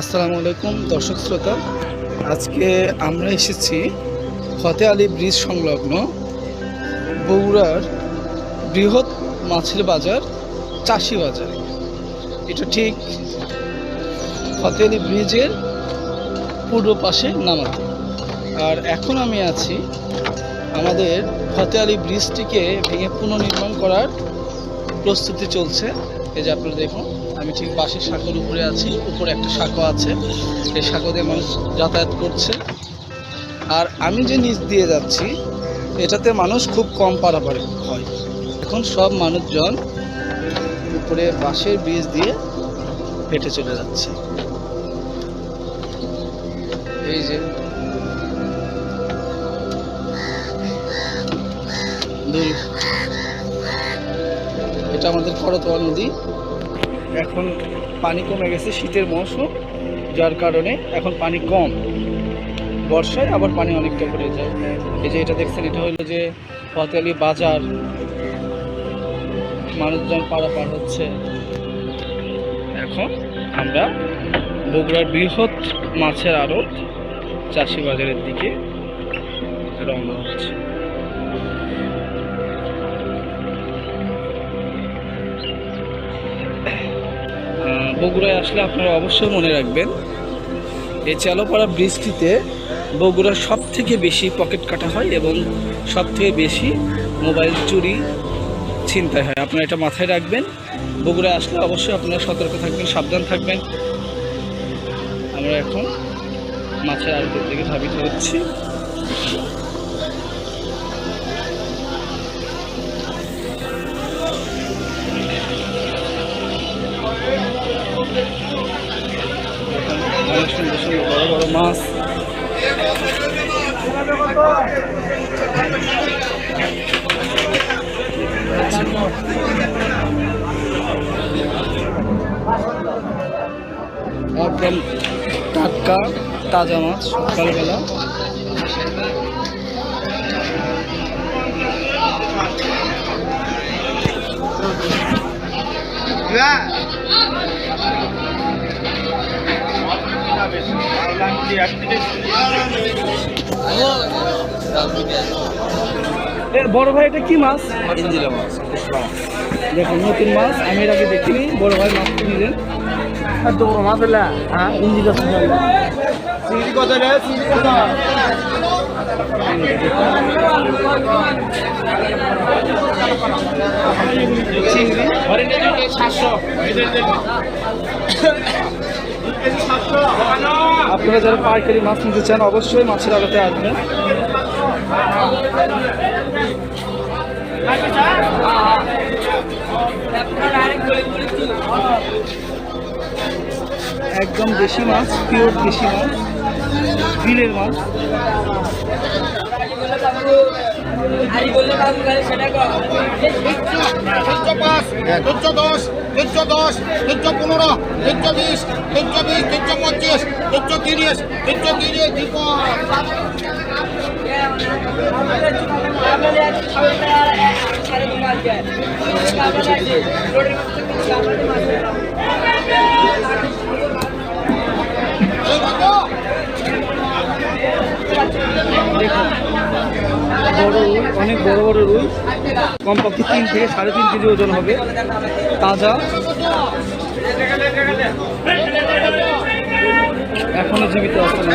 আসসালামু আলাইকুম, দর্শক শ্রোতা। আজকে আমরা এসেছি ফতে আলী ব্রিজ সংলগ্ন বগুড়ার বৃহৎ মাছের বাজার, চাষি বাজার। এটা ঠিক ফতে আলী ব্রিজের পূর্ব পাশে নামাতে। আর এখন আমি আছি আমাদের ফতে আলী ব্রিজটিকে ভেঙে পুনর্নির্মাণ করার প্রস্তুতি চলছে। এই যে আপনারা দেখুন। আমি ঠিক বাসের শাখার উপরে আছি, উপরে একটা শাখা আছে। এই শাখা দিয়ে মানুষ যাতায়াত করছে। আর আমি যে নিচ দিয়ে যাচ্ছি, এটাতে মানুষ খুব কম পারাপারি হয়। এখন সব মানুষজন উপরে বাঁশের ব্রিজ দিয়ে হেঁটে চলে যাচ্ছে। এই যে এটা আমাদের করতোয়া নদী। এখন পানি কমে গেছে শীতের মৌসুম, যার কারণে এখন পানি কম। বর্ষায় আবার পানি অনেকটা বেড়ে যায়। এই যে এটা দেখছেন, এটা হলো যে ফতেলি বাজার। মানুষজন পারাপার হচ্ছে। এখন আমরা বগুড়ার বৃহৎ মাছের আড়ত চাষি বাজারের দিকে রওনা হচ্ছে। বগুড়ায় আসলে আপনারা অবশ্যই মনে রাখবেন, এই চালোপাড়া ব্রিজটিতে বগুড়ার সব থেকে বেশি পকেট কাটা হয় এবং সব থেকে বেশি মোবাইল চুরি ছিনতাই হয়। আপনারা এটা মাথায় রাখবেন। বগুড়ায় আসলে অবশ্যই আপনারা সতর্ক থাকবেন, সাবধান থাকবেন। আমরা এখন মাছের আড়তের দিকে ধাবিত হচ্ছি। সুন্দর সুন্দর বড় বড় মাছ একদম টাটকা তাজা মাছ সকালবেলা। এ, বড় ভাই এটা কি মাছ? ইঞ্জিলা মাছ দেখুন নতুন মাছ আমি এর আগে দেখিনি। বড় ভাই মাছ নিলেন আর তো মাছ হলে হ্যাঁ? ইঞ্জিলা চিংড়ি কত রে চিংড়ি কত? চিংড়ি সাতশো। আপনারা যারা পাইকারি মাছ নিতে চান, অবশ্যই মাছের আড়তে আসবেন। একদম দেশি মাছ, পিওর দেশি মাছ, বিলের মাছ। পাঁচ তিনশো দশ তিনশো দশ তিনশো পনেরো তিনশো বিশ তিনশো বিশ তিনশো পঁচিশ তিনশো তিরিশ তিনশো তিরিশ তিনশো দেখুন বড় রুই, অনেক বড় বড় রুই। কমপক্ষে তিন থেকে সাড়ে তিন কেজি ওজন হবে, তাজা। এখনও জীবিত আছে না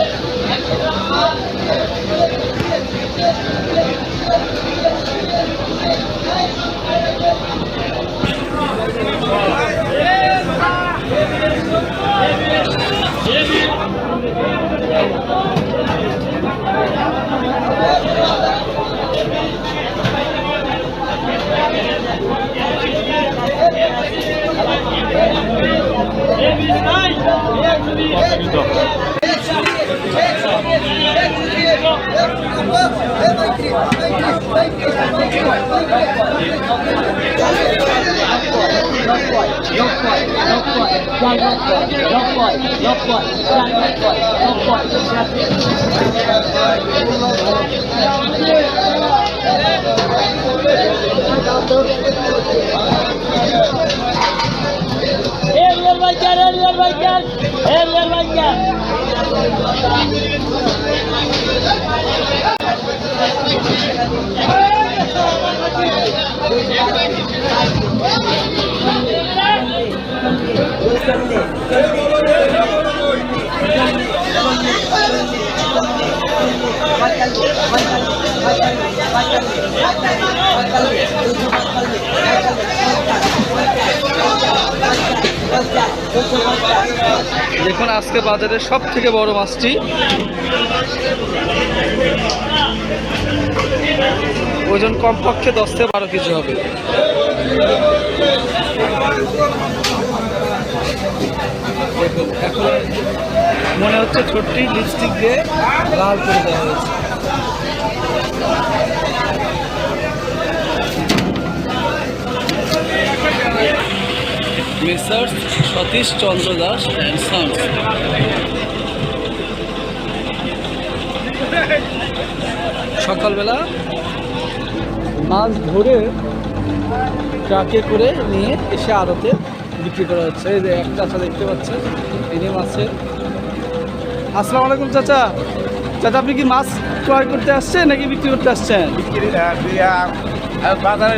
Ariel Ariel Vaikar. দেখুন, আজকে বাজারে সব থেকে বড় মাছটি। ওজন কমপক্ষে দশ থেকে বারো কেজি হবে। মনে হচ্ছে ছোট্টি লিপস্টিক দিয়ে লাল করে দেওয়া হয়েছে। Messrs Satish Chandra Das and sons সকালবেলা মাছ ধরে ট্রাকে করে নিয়ে এসে আড়তে বিক্রি করা হচ্ছে। এই যে এক চাচা দেখতে পাচ্ছেন ইনি মাছের। আসসালামু আলাইকুম চাচা। চাচা, আপনি কি মাছ ক্রয় করতে আসছেন নাকি বিক্রি করতে আসছেন? বাজারে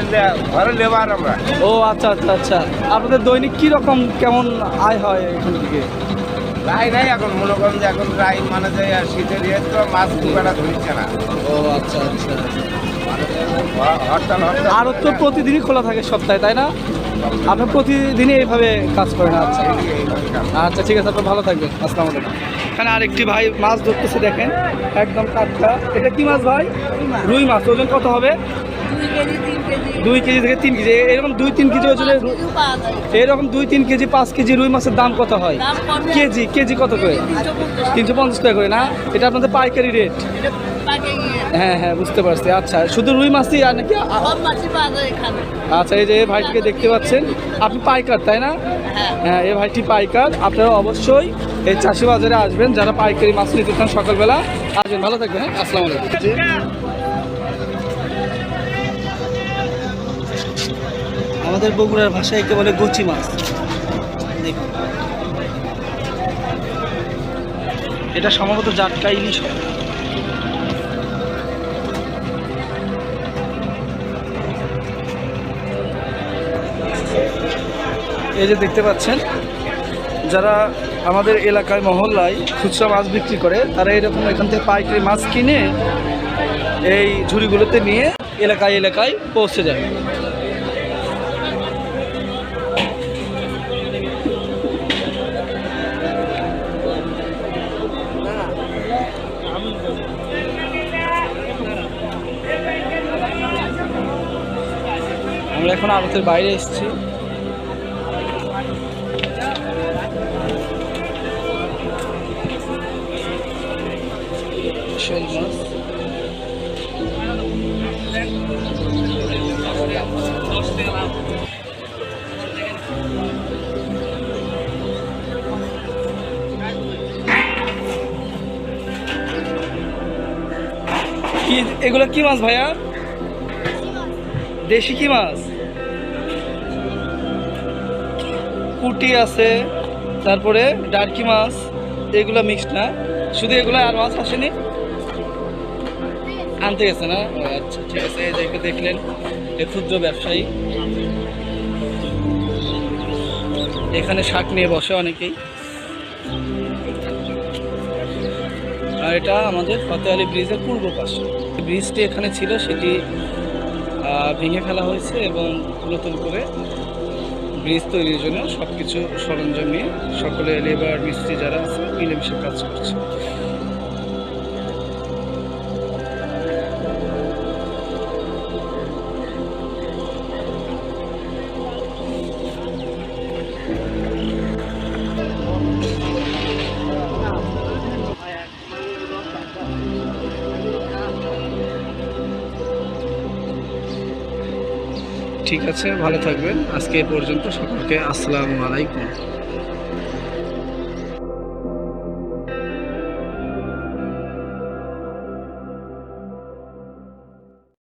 ঘরে লেবার আমরা। ও আচ্ছা আচ্ছা আচ্ছা। আপনাদের দৈনিক কি রকম কেমন আয় হয় এখান থেকে? রাই নাই এখন মনে করেন যে এখন রাই মানে যে শীতের ইয়ে তো মাছ খুব একটা ধরছে না। ও আচ্ছা আচ্ছা। হরতাল হরতাল। আর তো প্রতিদিনই খোলা থাকে সপ্তাহে তাই না? আপনি প্রতিদিনই এইভাবে কাজ করেন আচ্ছা। আচ্ছা ঠিক আছে আপনি ভালো থাকবেন। আসসালামু আলাইকুম। এখানে আরেকটি ভাই মাছ ধরতেছে দেখেন। একদম টাটকা এটা কি মাছ ভাই? রুই মাছ। ওজন কত হবে? দুই কেজি থেকে তিন কেজি। এরকম দুই তিন কেজি ওজনের এরকম দুই তিন কেজি পাঁচ কেজি রুই মাছের দাম কত হয়? কেজি কেজি কত করে? তিনশো পঞ্চাশ টাকা। করে না? এটা আপনাদের পাইকারি রেট। হ্যাঁ হ্যাঁ বুঝতে পারছি। আচ্ছা শুধু রুই মাছই আর নাকি আ- সব মাছই পাওয়া যায় এখানে। আচ্ছা এই যে এই ভাইটিকে দেখতে পাচ্ছেন আপনি পাইকার তাই না? হ্যাঁ। হ্যাঁ এই ভাইটি পাইকার। আপনারা অবশ্যই এই চাষি বাজারে আসবেন। যারা পাইকারি মাছ নিতে চান সকালবেলা আসবেন। ভালো থাকবেন হ্যাঁ? আসসালামু আলাইকুম। আমাদের বগুড়ার ভাষায় একে বলে গচি মাছ। এটা সম্ভবত জাটকা ইলিশ। এই যে দেখতে পাচ্ছেন, যারা আমাদের এলাকায় মহল্লায় খুচরা মাছ বিক্রি করে, তারা এরকম এখান থেকে পাইকারি মাছ কিনে এই ঝুড়িগুলোতে নিয়ে এলাকায় এলাকায় পৌঁছে যায় এখন আড়তের বাইরে এসেছি। শোল মাছ কি এগুলো কি মাছ ভাইয়া? দেশি কি মাছ? কুটি আছে, তারপরে ডারকি মাছ, এগুলো মিক্সড না। শুধু এগুলো আর মাছ আসেনি? আনতে গেছে না? আচ্ছা ঠিক আছে, এই যে দেখলেন ক্ষুদ্র ব্যবসায়ী। এখানে শাক নিয়ে বসে অনেকেই। আর এটা আমাদের ফতেহালি ব্রিজের পূর্ব পাশে। ব্রিজটি এখানে ছিল, সেটি ভেঙে ফেলা হয়েছে এবং নতুন করে ব্রিজ তৈরির জন্য সব কিছু সরঞ্জাম নিয়ে সকলে লেবার মিস্ত্রি যারা আছে মিলেমিশে কাজ করছে। ঠিক আছে ভালো থাকবেন। আজকে এ পর্যন্ত সকলকে আসসালামু আলাইকুম।